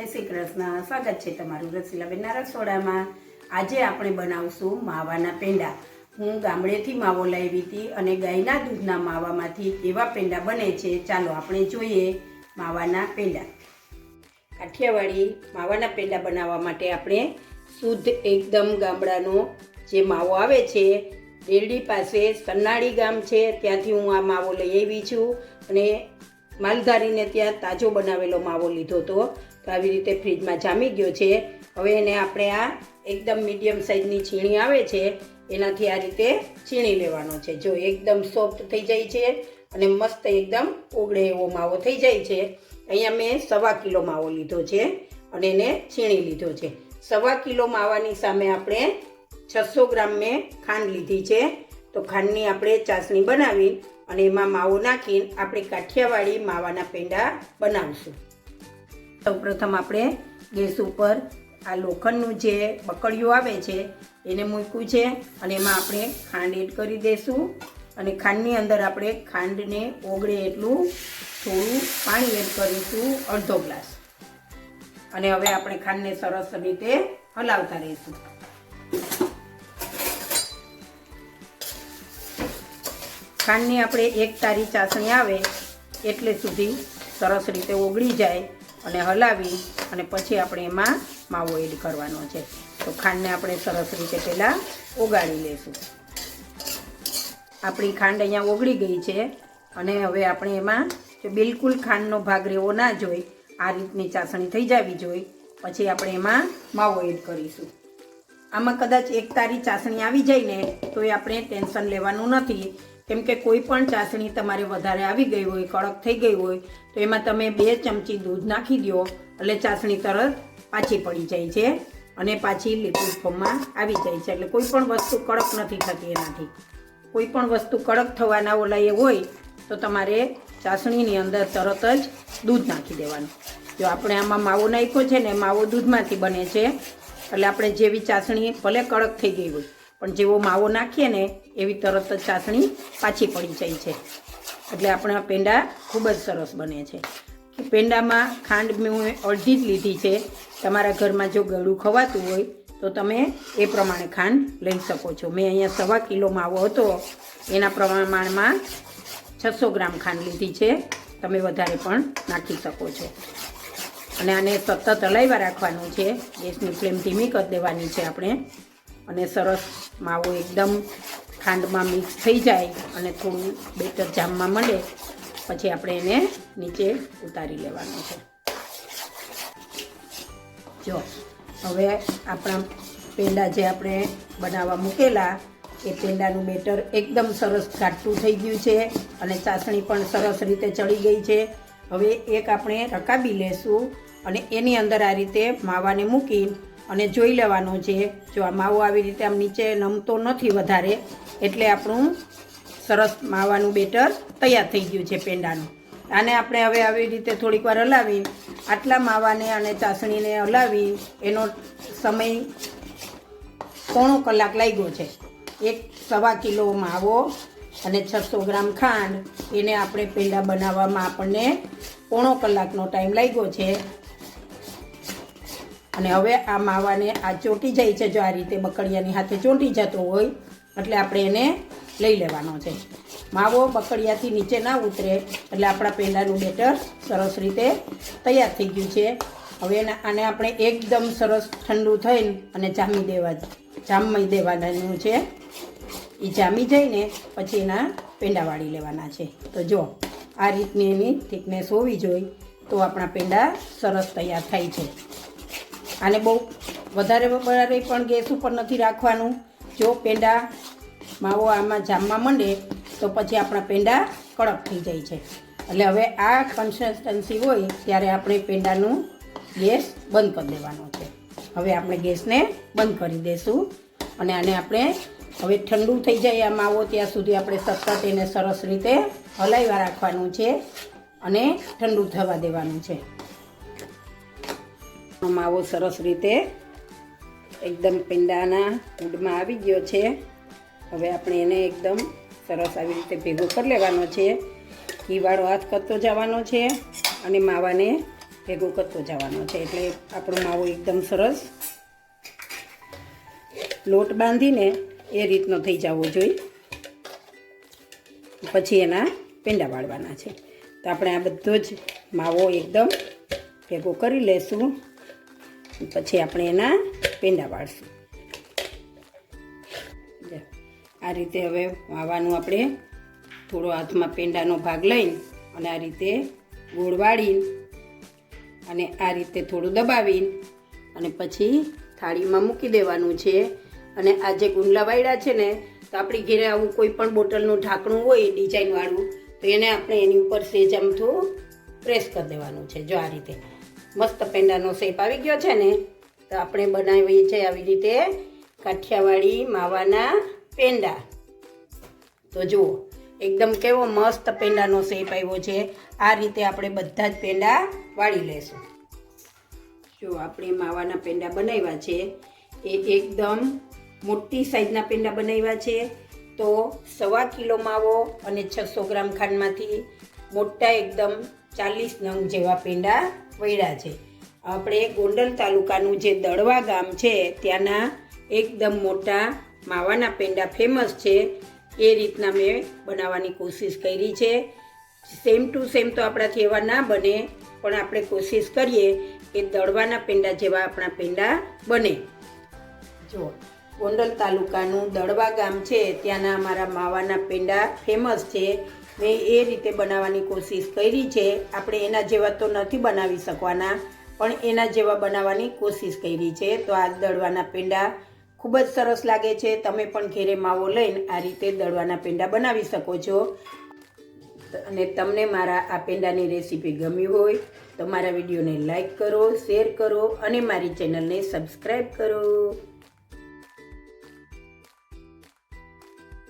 જય શ્રી કૃષ્ણ. સ્વાગત છે તમારું રસીલાબેનના રસોડામાં આજે આપણે બનાવશું માવાના પેંડા. હું ગામડેથી માવો લાવી હતી અને ગાયના દૂધના માવામાંથી એવા પેંડા બને છે. ચાલો આપણે જોઈએ માવાના પેંડા. કાઠિયાવાડી માવાના પેંડા બનાવવા માટે આપણે શુદ્ધ એકદમ ગામડાનો જે માવો આવે છે દેરડી પાસે સન્નાળી ગામ છે, ત્યાંથી હું આ માવો લઈ આવી છું. અને માલધારીને ત્યાં તાજો બનાવેલો માવો લીધો હતો. તો આવી રીતે ફ્રીજમાં જામી ગયો છે. હવે એને આપણે આ એકદમ મીડિયમ સાઇઝની છીણી આવે છે, એનાથી આ રીતે છીણી લેવાનો છે. જો એકદમ સોફ્ટ થઈ જાય છે અને મસ્ત એકદમ ઓગળે એવો માવો થઈ જાય છે, અહીંયા મેં સવા કિલો માવો લીધો છે અને એને છીણી લીધો છે. સવા કિલો માવાની સામે આપણે છસો ગ્રામ મેં ખાંડ લીધી છે. તો ખાંડની આપણે ચાસણી બનાવી અને એમાં માવો નાખીને આપણે કાઠિયાવાડી માવાના પેંડા બનાવશું. સૌપ્રથમ આપણે ગેસ ઉપર આ લોખંડનું જે બકડિયું આવે છે, એને મૂક્યું છે અને એમાં આપણે ખાંડ એડ કરી દઈશું અને ખાંડની અંદર આપણે ખાંડને ઓગળે એટલું થોડું પાણી એડ કરીશું, અડધો ગ્લાસ. અને હવે આપણે ખાંડને સરસ રીતે હલાવતા રહીશું. ખાંડની આપણે એક તારી ચાસણી આવે, એટલે સુધી સરસ રીતે ઓગળી જાય. અને હલાવી અને પછી આપણે એમાં માવો એડ કરવાનો છે. તો ખાંડને આપણે સરસ રીતે પહેલાં ઓગાળી લઈશું આપણી ખાંડ અહીંયા ઓગળી ગઈ છે અને હવે આપણે એમાં બિલકુલ ખાંડનો ભાગ રહેવો ના જોઈ આ રીતની ચાસણી થઈ જવી જોઈએ. પછી આપણે એમાં માવો એડ કરીશું. આમાં કદાચ એક તારી ચાસણી આવી જાય ને, તો એ આપણે ટેન્શન લેવાનું નથી. કેમ કે કોઈ પણ ચાસણી તમારે વધારે આવી ગઈ હોય, કડક થઈ ગઈ હોય, તો એમાં તમે બે ચમચી દૂધ નાખી દો, એટલે ચાસણી તરત પાછી પડી જાય છે અને પાછી લિક્વિડ ફોર્મમાં આવી જાય છે. એટલે કોઈ પણ વસ્તુ કડક નથી થતી એનાથી. કોઈ પણ વસ્તુ કડક થવાના ઓલા એ હોય, તો તમારે ચાસણીની અંદર તરત જ દૂધ નાખી દેવાનું. જો આપણે આમાં માવો નાખ્યો છે ને માવો દૂધમાંથી બને છે. એટલે આપણે જેવી ચાસણી ભલે કડક થઈ ગઈ હોય પણ જેવો માવો નાખીએ ને એવી તરત જ ચાસણી પાછી પડી જાય છે. એટલે આપણા પેંડા ખૂબ જ સરસ બને છે. પેંડામાં ખાંડ મેં અડધી જ લીધી છે. તમારા ઘરમાં જો ગળું ખવાતું હોય તો તમે એ પ્રમાણે ખાંડ લઈ શકો છો. મેં અહીંયા સવા કિલો માવો હતો. એના પ્રમાણમાં છસો ગ્રામ ખાંડ લીધી છે. તમે વધારે પણ નાખી શકો છો. અને આને સતત હલાવ્યા રાખવાનું છે. ગેસની ફ્લેમ ધીમી કરી દેવાની છે આપણે. અને સરસ માવો એકદમ ખાંડમાં મિક્સ થઈ જાય અને થોડું બેટર જામમાં મળે, પછી આપણે એને નીચે ઉતારી લેવાનું છે. જો, હવે આપણા પેંડા જે આપણે બનાવવા મૂકેલા, એ પેંડાનું બેટર એકદમ સરસ ઘાટું થઈ ગયું છે અને ચાસણી પણ સરસ રીતે ચડી ગઈ છે. હવે એક આપણે રકાબી લેશું અને એની અંદર આ રીતે માવાને મૂકી અને જોઈ લેવાનો છે. જો આ માવો આવી રીતે આમ નીચે નમતો નથી વધારે, એટલે આપણું સરસ માવાનું બેટર તૈયાર થઈ ગયું છે પેંડાનું. આને આપણે હવે આવી રીતે થોડીક વાર હલાવી આટલા માવાને અને ચાસણીને હલાવી એનો સમય પોણો કલાક લાગ્યો છે. એક સવા કિલો માવો અને છસો ગ્રામ ખાંડ એને આપણે પેંડા બનાવવામાં આપણને પોણો કલાકનો ટાઈમ લાગ્યો છે. અને હવે આ માવાને આ ચોંટી જાય છે જો આ રીતે બકડિયાની હાથે ચોંટી જતો હોય, એટલે આપણે એને લઈ લેવાનો છે. માવો બકડિયાથી નીચે ના ઉતરે, એટલે આપણા પેંડાનું બેટર સરસ રીતે તૈયાર થઈ ગયું છે. હવે આને આપણે એકદમ સરસ ઠંડુ થઈને અને જામી દેવા જામી દેવાનું છે. એ જામી જઈને પછી એના પેંડા વાળી લેવાના છે. તો જો, આ રીતની એની થિકનેસ હોવી જોઈએ તો આપણા પેંડા સરસ તૈયાર થાય છે. આને બહુ વધારે વધારે પણ ગેસ ઉપર નથી રાખવાનું. જો પેંડા માવો આમાં જામવા માંડે, તો પછી આપણા પેંડા કડક થઈ જાય છે. એટલે હવે આ કન્સિસ્ટન્સી હોય, ત્યારે આપણે પેંડાનું ગેસ બંધ કરી દેવાનો છે. હવે આપણે ગેસને બંધ કરી દઈશું અને આને આપણે હવે ઠંડુ થઈ જાય આ માવો, ત્યાં સુધી આપણે સતત એને સરસ રીતે હલાવ્યા રાખવાનું છે અને ઠંડુ થવા દેવાનું છે. માવો સરસ રીતે એકદમ પેંડાના ઊંડમાં આવી ગયો છે. હવે આપણે એને એકદમ સરસ આવી રીતે ભેગો કરી લેવાનો છે. ઘીવાળો હાથ કરતો જવાનો છે અને માવાને ભેગો કરતો જવાનો છે. એટલે આપણો માવો એકદમ સરસ લોટ બાંધીને એ રીતનો થઈ જવો જોઈએ. પછી એના પેંડા વાળવાના છે. તો આપણે આ બધો જ માવો એકદમ ભેગો કરી લેશું. પછી આપણે એના પેંડા પાડશું આ રીતે હવે વાવવાનું આપણે થોડો હાથમાં પેંડાનો ભાગ લઈને અને આ રીતે ગોળ વાળીને અને આ રીતે થોડું દબાવીને અને પછી થાળીમાં મૂકી દેવાનું છે. અને આ જે ગુંડલા વાળ્યા છે ને, તો આપણી ઘેરે આવું કોઈ પણ બોટલનું ઢાંકણું હોય, ડિઝાઇનવાળું, તો એને આપણે એની ઉપર સેજ આમથું પ્રેસ કરી દેવાનું છે, જો આ રીતે. મસ્ત પેંડાનો શેપ આવી ગયો છે ને, તો આપણે બનાવીએ છીએ આવી રીતે કાઠિયાવાડી માવાના પેંડા. તો જુઓ, એકદમ કેવો મસ્ત પેંડાનો શેપ આવ્યો છે. આ રીતે આપણે બધા જ પેંડા વાળી લેશું. જો આપણે માવાના પેંડા બનાવ્યા છે, એ એકદમ મોટી સાઈઝના પેંડા બનાવ્યા છે. તો સવા કિલો માવો અને છસો ગ્રામ ખાંડમાંથી મોટા એકદમ ચાલીસ નંગ જેવા પેંડા વળ્યા છે. આપણે ગોંડલ તાલુકાનું જે દળવા ગામ છે, ત્યાંના એકદમ મોટા માવાના પેંડા ફેમસ છે. એ રીતના મેં બનાવવાની કોશિશ કરી છે. સેમ ટુ સેમ તો આપણાથી એવા ના બને, પણ આપણે કોશિશ કરીએ કે દળવાના પેંડા જેવા આપણા પેંડા બને. જો, ગોંડલ તાલુકાનું દળવા ગામ છે, ત્યાંના અમારા માવાના પેંડા ફેમસ છે. મેં એ રીતે બનાવવાની કોશિશ કરી છે. આપણે એના જેવા તો નથી બનાવી શકવાના, પણ એના જેવા બનાવવાની કોશિશ કરી છે. તો આ દળવાના પેંડા ખૂબ જ સરસ લાગે છે. તમે પણ ઘેરે માવો લઈને આ રીતે દળવાના પેંડા બનાવી શકો છો. અને તમને મારા આ પેંડાની રેસીપી ગમી હોય તો મારા વિડીયોને લાઈક કરો, શેર કરો અને મારી ચેનલને સબસ્ક્રાઈબ કરો.